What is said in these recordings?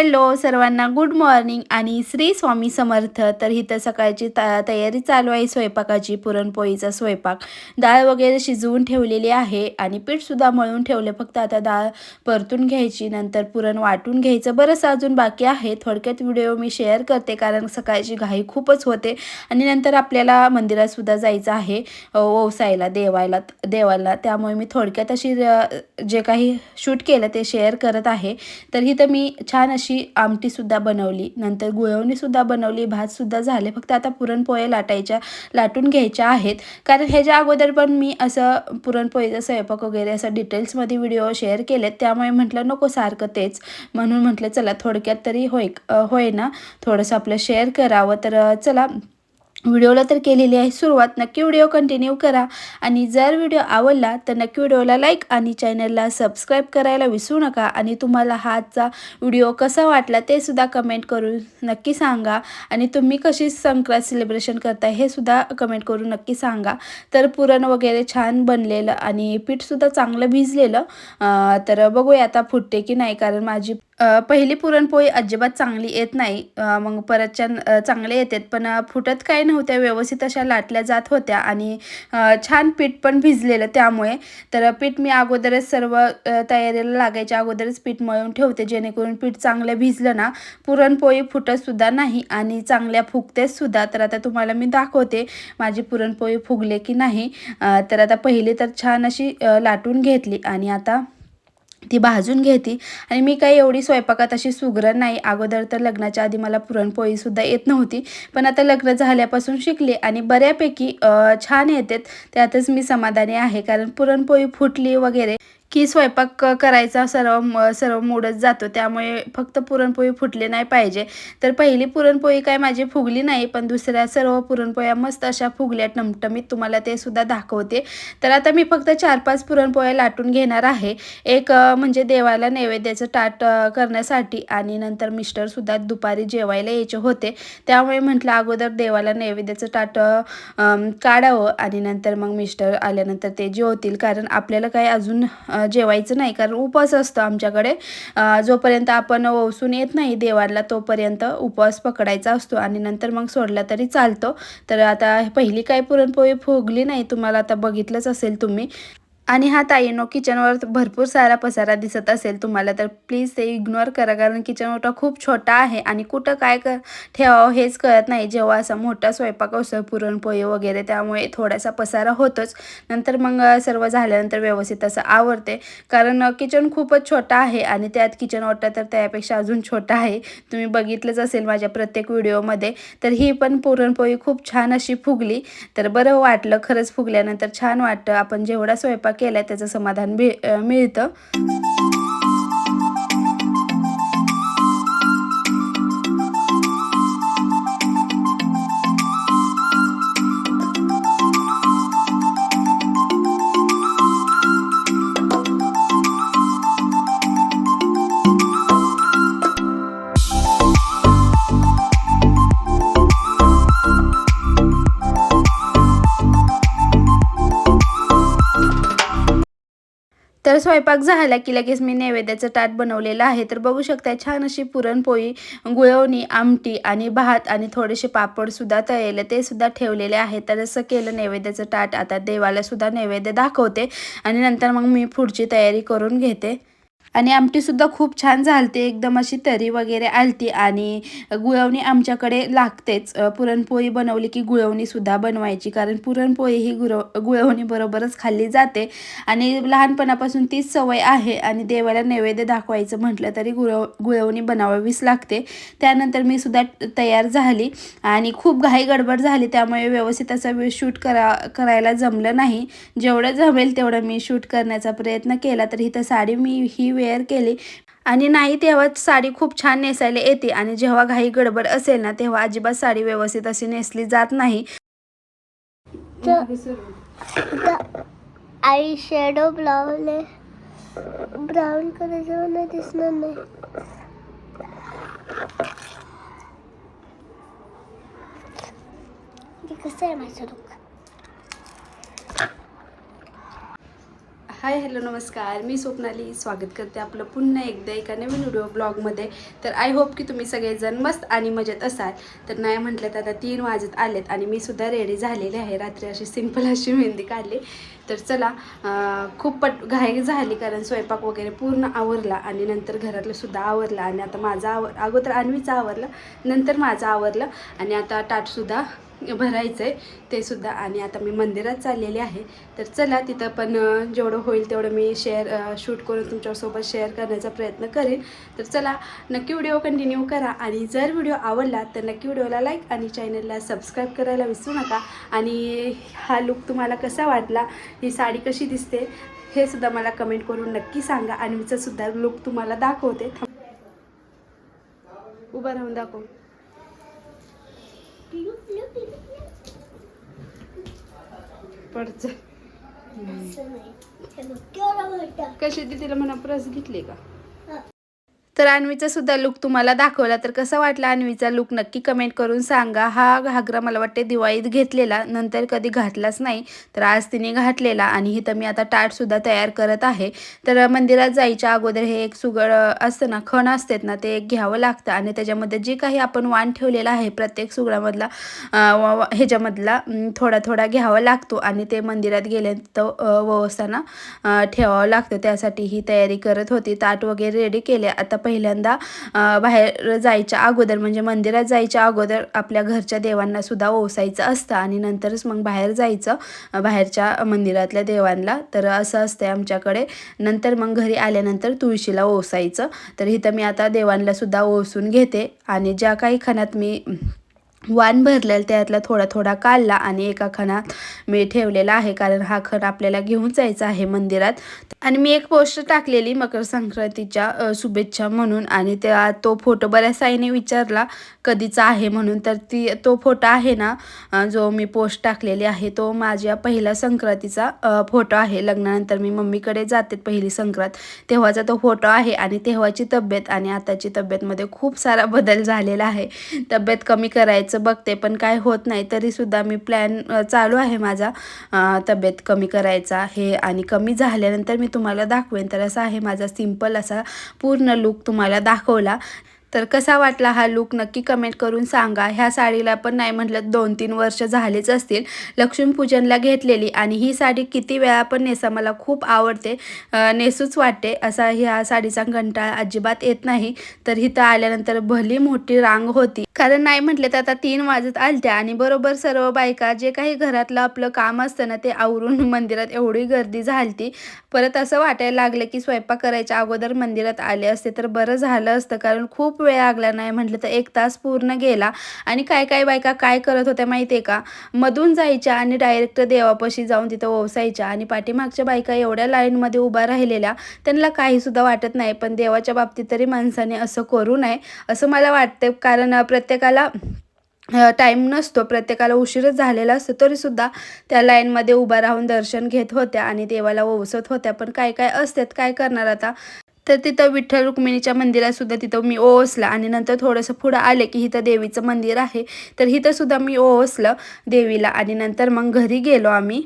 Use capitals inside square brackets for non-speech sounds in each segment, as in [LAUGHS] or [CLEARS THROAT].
Hello सर्वांना good morning आणि श्री स्वामी समर्थ. तर इथं सकाळची ता तयारी चालू आहे स्वयंपाकाची पुरणपोळीचा स्वयंपाक. डाळ वगैरे शिजवून ठेवलेली आहे आणि पीठसुद्धा मळून ठेवले. फक्त आता डाळ परतून घ्यायची नंतर पुरण वाटून घ्यायचं. बरंच अजून बाकी आहे. थोडक्यात व्हिडिओ मी शेअर करते कारण सकाळची घाई खूपच होते आणि नंतर आपल्याला मंदिरातसुद्धा जायचं आहे ओसायला देवायला देवाला. त्यामुळे मी थोडक्यात अशी जे काही शूट केलं ते शेअर करत आहे. तर इथं मी छान अशी आमटीसुद्धा बनवली नंतर गुळवणीसुद्धा बनवली भातसुद्धा झाले. फक्त आता पुरणपोळ्या लाटायच्या लाटून घ्यायच्या आहेत. कारण ह्याच्या अगोदर पण मी असं पुरणपोळीचा स्वयंपाक वगैरे असं डिटेल्समध्ये व्हिडिओ शेअर केलेत. त्यामुळे म्हटलं नको सारखं तेच. म्हणून म्हटलं चला थोडक्यात तरी होय होय ना थोडंसं आपलं शेअर करावं. तर चला व्हिडिओला तर केलेली आहे सुरुवात. नक्की व्हिडिओ कंटिन्यू करा. आणि जर व्हिडिओ आवडला तर नक्की व्हिडिओला लाईक आणि चॅनलला सबस्क्राईब करायला विसरू नका. आणि तुम्हाला हा आजचा व्हिडिओ कसा वाटला ते सुद्धा कमेंट करून नक्की सांगा. आणि तुम्ही कशी संक्रांत सेलिब्रेशन करताय हे सुद्धा कमेंट करून नक्की सांगा. तर पुरण वगैरे छान बनलेलं आणि पीठसुद्धा चांगलं भिजलेलं. तर बघूया आता फुटते की नाही कारण माझी पहिली पुरणपोळी अजिबात चांगली येत नाही. मग परतच्या चांगले येतात. पण फुटत काय नव्हत्या. व्यवस्थित अशा लाटल्या जात होत्या आणि छान पीठ पण भिजलेलं त्यामुळे. तर पीठ मी अगोदरच सर्व तयारीला लागायच्या अगोदरच पीठ मळून ठेवते. जेणेकरून पीठ चांगलं भिजलं ना पुरणपोळी फुटतसुद्धा नाही आणि चांगल्या फुगतेसुद्धा. तर आता तुम्हाला मी दाखवते माझी पुरणपोळी फुगले की नाही. तर आता पहिली तर छान अशी लाटून घेतली आणि आता ती भाजून घेते. आणि मी काही एवढी स्वयंपाकात अशी सुगरण नाही. अगोदर तर लग्नाच्या आधी मला पुरणपोळीसुद्धा येत नव्हती. पण आता लग्न झाल्यापासून शिकले आणि बऱ्यापैकी छान येतात. त्यातच मी समाधानी आहे. कारण पुरणपोळी फुटली वगैरे की स्वयंपाक करायचा सर्व म- सर्व मूडच जातो. त्यामुळे फक्त पुरणपोळी फुटली नाही पाहिजे. तर पहिली पुरणपोळी काय माझी फुगली नाही पण दुसऱ्या सर्व पुरणपोळ्या मस्त अशा फुगल्या टमटमीत. तुम्हाला ते सुद्धा दाखवते. तर आता मी फक्त चार पाच पुरणपोळ्या लाटून घेणार आहे. एक म्हणजे देवाला नैवेद्याचं ताट करण्यासाठी आणि नंतर मिस्टरसुद्धा दुपारी जेवायला यायचे होते. त्यामुळे म्हटलं अगोदर देवाला नैवेद्याचं ताट काढावं आणि नंतर मग मिस्टर आल्यानंतर ते जेवतील. कारण आपल्याला काय अजून जेवायचं नाही कारण उपवास असतो आमच्याकडे. जोपर्यंत आपण ओसून येत नाही देवाला तोपर्यंत उपवास पकडायचा असतो आणि नंतर मग सोडला तरी चालतो. तर आता पहिली काय पुरणपोळी फुगली नाही तुम्हाला आता बघितलंच असेल तुम्ही. आणि हा ताईनो किचनवर भरपूर सारा पसारा दिसत असेल तुम्हाला तर प्लीज ते इग्नोर करा कारण किचन ओटा खूप छोटा आहे आणि कुठं काय कर ठेवावं हेच कळत नाही. जेव्हा असा मोठा स्वयंपाक असतो पुरणपोळी वगैरे त्यामुळे थोडासा पसारा होतोच. नंतर मग सर्व झाल्यानंतर व्यवस्थित असं आवडते कारण किचन खूपच छोटा आहे आणि त्यात किचन ओटा तर त्यापेक्षा अजून छोटा आहे. तुम्ही बघितलंच असेल माझ्या प्रत्येक व्हिडिओमध्ये. तर ही पण पुरणपोळी खूप छान अशी फुगली. तर बरं वाटलं खरंच फुगल्यानंतर छान वाटतं. आपण जेवढा स्वयंपाक केला त्याचं समाधान मिळ मिळतं. स्वयंपाक झाला की लगेच मी नैवेद्याचं ताट बनवलेलं आहे. तर बघू शकता छान अशी पुरणपोळी गुळवणी आमटी आणि भात आणि थोडेसे पापडसुद्धा तळलेले ते सुद्धा ठेवलेले आहे तर असं केलं नैवेद्याचं ताट आता देवाला सुद्धा नैवेद्य दाखवते आणि नंतर मग मी पुढची तयारी करून घेते. आणि आमटीसुद्धा खूप छान झालते एकदम अशी तरी वगैरे आलती आणि गुळवणी आमच्याकडे लागतेच. पुरणपोळी बनवली की गुळवणीसुद्धा बनवायची कारण पुरणपोळी ही गुरव गुळवणीबरोबरच खाल्ली जाते आणि लहानपणापासून तीच सवय आहे आणि देवाला नैवेद्य दाखवायचं म्हटलं तरी गुळव गुळवणी बनवावीच लागते. त्यानंतर मी सुद्धा तयार झाली आणि खूप घाई गडबड झाली त्यामुळे व्यवस्थित असं शूट करा करायला जमलं नाही. जेवढं जमेल तेवढं मी शूट करण्याचा प्रयत्न केला तर इथं साडी मी ही वेअर केली. आणि नाही तेव्हा साडी खूप छान नेसायला येते. आणि जेव्हा घाई गडबड असेल ना तेव्हा अजिबात साडी व्यवस्थित अशी नेसली जात नाही. आई शेडो लावले ब्राऊन करायचं नाही दिसणार नाही. कसं आहे माझं लुक हाय हॅलो नमस्कार. मी स्वप्नाली. स्वागत करते आपलं पुन्हा एकदा एका नवीन व्हिडिओ ब्लॉगमध्ये. तर आय होप की तुम्ही सगळेजण मस्त आणि मजेत असाल. तर नाही म्हटलं तर आता तीन वाजत आलेत आणि मी सुद्धा रेडी झालेले आहे. रात्री अशी सिंपल अशी मेहंदी काढली. तर चला खूप पट घाई झाली कारण स्वयंपाक वगैरे पूर्ण आवरला आणि नंतर घरातलं सुद्धा आणि आता माझं आवर अगोदर अन्वीचं आवरलं नंतर माझं आवरलं आणि आता टाटसुद्धा भरायचं आहे ते सुद्धा. आणि आता मी मंदिरात चाललेले आहे. तर चला तिथं पण जेवढं होईल तेवढं मी शेअर शूट करून तुमच्यासोबत शेअर करण्याचा प्रयत्न करेन. तर चला नक्की व्हिडिओ कंटिन्यू करा. आणि जर व्हिडिओ आवडला तर नक्की व्हिडिओला लाईक आणि चॅनलला सबस्क्राईब करायला विसरू नका. आणि हा लुक तुम्हाला कसा वाटला ही साडी कशी दिसते हे सुद्धा मला कमेंट करून नक्की सांगा. आणि मीचा सुद्धा लुक तुम्हाला दाखवते. उभं राहून दाखव. पडचं. कशी तिला म्हणा प्रस घेतली का. तर अन्वीचा सुद्धा लुक तुम्हाला दाखवला. तर कसा वाटला अन्वीचा लुक नक्की कमेंट करून सांगा. हा घागरा मला वाटते दिवाळीत घेतलेला. नंतर कधी घातलाच नाही. तर आज तिने घातलेला आणि इथं मी आता ताटसुद्धा तयार करत आहे. तर मंदिरात जायच्या अगोदर हे एक सुगड असतं ना खण असतात ना ते एक घ्यावं लागतं. आणि त्याच्यामध्ये जे काही आपण वाण ठेवलेला आहे प्रत्येक सुगडामधला व- ह्याच्यामधला थोडा थोडा घ्यावा लागतो. आणि ते मंदिरात गेले तर व्यवस्थाना ठेवावं लागतं. त्यासाठी ही तयारी करत होती. ताट वगैरे रेडी केले. आता पहिल्यांदा बाहेर जायच्या अगोदर म्हणजे मंदिरात जायच्या अगोदर आपल्या घरच्या देवांना सुद्धा ओसायचं असतं आणि नंतरच मग बाहेर जायचं बाहेरच्या मंदिरातल्या देवांना तर असं असतंय आमच्याकडे. नंतर मग घरी आल्यानंतर तुळशीला ओसायचं. तर इथं मी आता देवांना सुद्धा ओसून घेते. आणि ज्या काही खणात मी वाण भरलेलं त्यातला थोडा थोडा काढला आणि एका खणात मी ठेवलेला आहे कारण हा खण आपल्याला घेऊन जायचा आहे मंदिरात. आणि मी एक पोस्ट टाकलेली मकर संक्रांतीच्या शुभेच्छा म्हणून आणि त्या तो फोटो बऱ्याच आईने विचारला कधीचा आहे? म्हणून. तर ती तो फोटो आहे ना जो मी पोस्ट टाकलेली आहे तो माझ्या पहिला संक्रांतीचा फोटो आहे. लग्नानंतर मी मम्मीकडे जाते पहिली संक्रांत. तेव्हाचा तो फोटो आहे आणि तेव्हाची तब्येत आणि आताची तब्येतमध्ये खूप सारा बदल झालेला आहे. तब्येत कमी करायचं बघते पण काय होत नाही तरीसुद्धा मी प्लॅन चालू आहे माझा. तब्येत कमी करायचा हे आणि कमी झाल्यानंतर मी तुम्हाला दाखवेन. तर असा आहे माझा सिंपल असा पूर्ण लुक तुम्हाला दाखवला. तर कसा वाटला हा लुक नक्की कमेंट करून सांगा. ह्या साडीला पण नाही म्हटलं दोन तीन वर्ष झालेच असतील. लक्ष्मीपूजनला घेतलेली आणि ही साडी किती वेळा पण नेसा मला खूप आवडते नेसूच वाटते. असा ह्या साडीचा कंटाळा अजिबात येत नाही. तर इथं आल्यानंतर भली मोठी रांग होती. कारण नाही म्हटलं तर आता तीन वाजत आलत्या आणि बरोबर सर्व बायका जे काही घरातलं आपलं काम असतं ना ते आवरून [LAUGHS] मंदिरात एवढी गर्दी झालती. परत असं वाटायला लागलं की स्वयंपाक करायच्या अगोदर मंदिरात आले असते तर बरं झालं असतं. कारण खूप वेळ लागला नाही. म्हटलं तर एक तास पूर्ण गेला. आणि काय काय बायका काय करत होत्या माहिती आहे का? मधून जायच्या आणि डायरेक्ट देवापाशी जाऊन तिथं ओसायच्या. आणि पाठीमागच्या बायका एवढ्या लाईनमध्ये उभा राहिलेल्या त्यांना काहीसुद्धा वाटत नाही. पण देवाच्या बाबतीत तरी माणसाने असं करू नये असं मला वाटतं कारण प्रत्येकाला टाईम नसतो. प्रत्येकाला उशीरच झालेला असतो. तरीसुद्धा त्या लाईनमध्ये उभा राहून दर्शन घेत होत्या आणि देवाला ओवसत होत्या. पण काय काय असतात काय करणार आता? तर तिथं विठ्ठल रुक्मिणीच्या मंदिरातसुद्धा तिथं मी ओसला. आणि नंतर थोडंसं पुढं आले की इथं देवीचं मंदिर आहे. तर इथंसुद्धा मी ओसलं देवीला. आणि नंतर मग घरी गेलो आम्ही.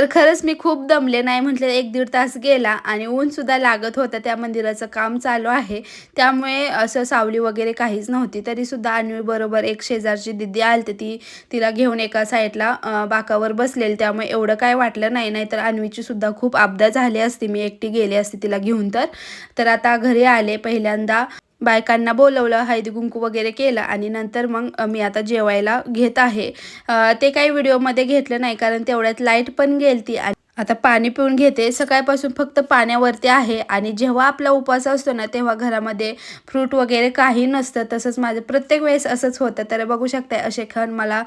तर खरंच मी खूप दमले. नाही म्हटलं एक दीड तास गेला आणि ऊनसुद्धा लागत होतं. त्या मंदिराचं काम चालू आहे. त्यामुळे असं सावली वगैरे काहीच नव्हती. तरीसुद्धा अन्वी बरोबर एक शेजारची दिदी आलते. ती तिला घेऊन एका साईडला बाकावर बसलेली. त्यामुळे एवढं काय वाटलं नाही. नाही तर अन्वीची सुद्धा खूप आपदा झाली असती. मी एकटी गेली असती तिला घेऊन तर. तर आता घरी आले. पहिल्यांदा बायकांना बोलवलं हळदी कुंकू वगैरे केलं आणि नंतर मग मी आता जेवायला घेत आहे. ते काही व्हिडिओमध्ये घेतलं नाही कारण तेवढ्यात लाइट पण गेलती आणि आता पाणी पिऊन घेते. सकाळपासून फक्त पाण्यावरती आहे आणि जेव्हा आपला उपवास असतो ना तेव्हा घरामध्ये फ्रूट वगैरे काही नसतं. तसंच माझं प्रत्येक वेळेस असंच होतं. तर बघू शकताय असे खण मला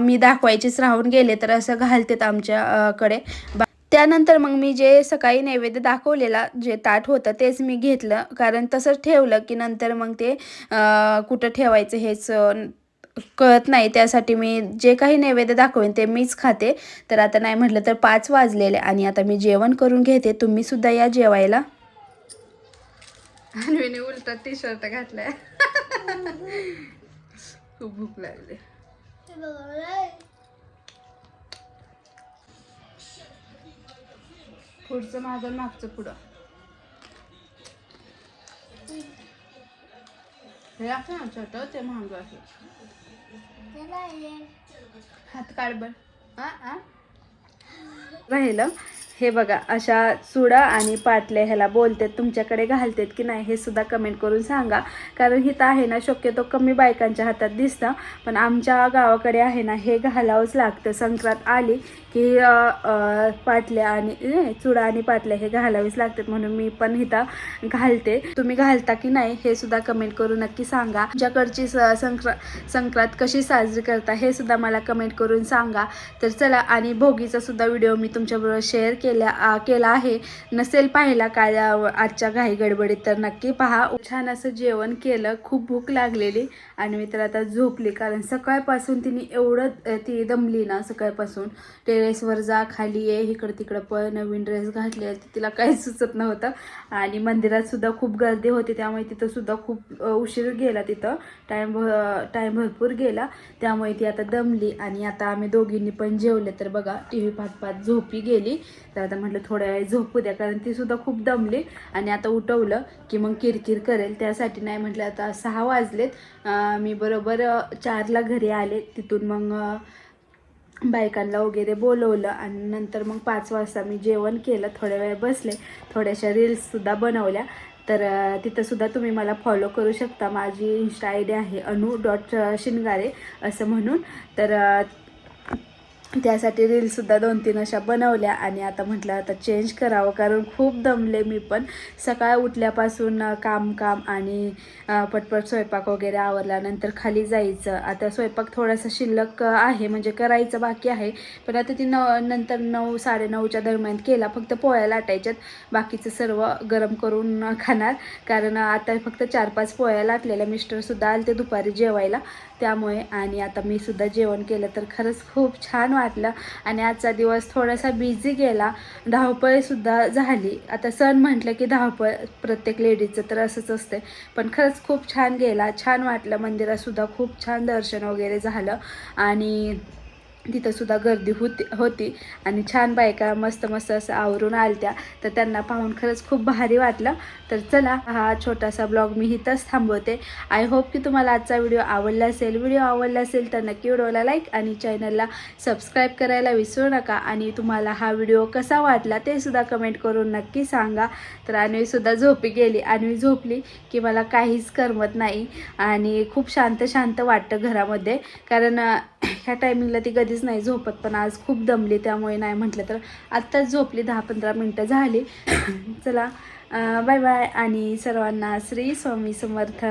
मी दाखवायचेच राहून गेले. तर असं घालतेत आमच्याकडे. बा- त्यानंतर मग मी जे सकाळी नैवेद्य दाखवलेला जे ताट होतं तेच मी घेतलं. कारण तसंच ठेवलं की नंतर मग ते कुठं ठेवायचं हेच कळत नाही. त्यासाठी मी जे काही नैवेद्य दाखवेन ते मीच खाते. तर आता नाही म्हटलं तर पाच वाजलेले आणि आता मी जेवण करून घेते. तुम्ही सुद्धा या जेवायला. अन्वीने उलटा टी शर्ट घातलाय. [LAUGHS] खूप भूक लागली. पुढचं मागं मागचं पुढं. हे असं ना छोटं ते महाग असं हात काढ बर. आ आ? राहिलं. हे बघा अशा चुडा आणि पाटल्या ह्याला बोलतात तुमच्याकडे घालतात की नाही हे सुद्धा कमेंट करून सांगा. कारण हिथं आहे ना शक्यतो कमी बायकांच्या हातात दिसतं पण आमच्या गावाकडे आहे ना हे घालावंच लागतं. संक्रांत आली की पाटल्या आणि चुडा आणि पाटल्या हे घालावेच लागतात म्हणून मी पण इथं घालते. तुम्ही घालता की नाही हे सुद्धा कमेंट करून नक्की सांगा. तुमच्याकडची स- संक्रा संक्रांत कशी साजरी करता हे सुद्धा मला कमेंट करून सांगा. तर चला आणि भोगीचा सुद्धा व्हिडिओ मी तुमच्याबरोबर शेअर केल्या केला आहे. नसेल पाहिला काय आजच्या घाई गडबडीत तर नक्की पहा. छान असं जेवण केलं खूप भूक लागलेली आणि मी तर आता झोपली. कारण सकाळपासून तिने एवढं ती दमली ना सकाळपासून. ते टेरेसवर जा खाली ये इकडं तिकडं पळ नवीन ड्रेस घातले तिला काही सुचत नव्हतं. आणि मंदिरात सुद्धा खूप गर्दी होती त्यामुळे तिथं सुद्धा खूप उशीर गेला तिथं. टाईम टाईम भरपूर गेला. त्यामुळे ती आता दमली आणि आता आम्ही दोघींनी पण जेवले. तर बघा टी व्ही पाहत पाहत झोपी गेली. तर आता म्हटलं थोड्या वेळ झोपू द्या कारण ती सुद्धा खूप दमली आणि आता उठवलं की मग किरकिर करेल. त्यासाठी नाही म्हटलं आता सहा वाजलेत. मी बरोबर चारला घरी आले. तिथून मग बायकांना वगैरे बोलवलं आणि नंतर मग पाच वाजता मी जेवण केलं. थोड्या वेळ बसले. थोड्याशा रील्ससुद्धा बनवल्या. तर तिथंसुद्धा तुम्ही मला फॉलो करू शकता. माझी इन्स्टा आय डी आहे अनु डॉट शिनगारे असं म्हणून. तर त्यासाठी रील्ससुद्धा दोन तीन अशा बनवल्या आणि आता म्हटलं आता चेंज करावं कारण खूप दमले मी पण. सकाळ उठल्यापासून काम काम आणि पटपट स्वयंपाक वगैरे आवरल्यानंतर खाली जायचं. आता स्वयंपाक थोडासा शिल्लक आहे म्हणजे करायचं बाकी आहे. पण आता ती न नंतर नऊ साडेनऊच्या दरम्यान केला फक्त पोळ्या लाटायच्यात. बाकीचं सर्व गरम करून खाणार. कारण आता फक्त चार पाच पोळ्या लाटलेल्या. मिस्टरसुद्धा आले ते दुपारी जेवायला. त्यामुळे आणि आता मी सुद्धा जेवण केलं तर खरंच खूप छान वाटलं. आणि आजचा दिवस थोडासा बिझी गेला. धावपळीसुद्धा झाली. आता सण म्हटलं की धावपळ प्रत्येक लेडीजचं तर असंच असते पण खरंच खूप छान गेला. छान वाटलं. मंदिरातसुद्धा खूप छान दर्शन वगैरे झालं. आणि तिथंसुद्धा गर्दी होती होती. आणि छान बायका मस्त मस्त असं आवरून आलत्या. तर त्यांना पाहून खरंच खूप भारी वाटलं. तर चला हा छोटासा ब्लॉग मी इथंच थांबवते. आय होप की तुम्हाला आजचा व्हिडिओ आवडला असेल. व्हिडिओ आवडला असेल तर नक्की व्हिडिओला लाईक आणि चॅनलला सबस्क्राईब करायला विसरू नका. आणि तुम्हाला हा व्हिडिओ कसा वाटला ते सुद्धा कमेंट करून नक्की सांगा. तर अन्वीसुद्धा झोपी गेली. अन्वी झोपली की मला काहीच करमत नाही. आणि खूप शांत शांत वाटतं घरामध्ये. कारण ह्या टायमिंगला ती कधीच नाही झोपत पण आज खूप दमली त्यामुळे नाही म्हटलं तर आत्ताच झोपली दहा पंधरा मिनटं झाली. [CLEARS THROAT] चला बाय बाय आणि सर्वांना श्री स्वामी समर्थ.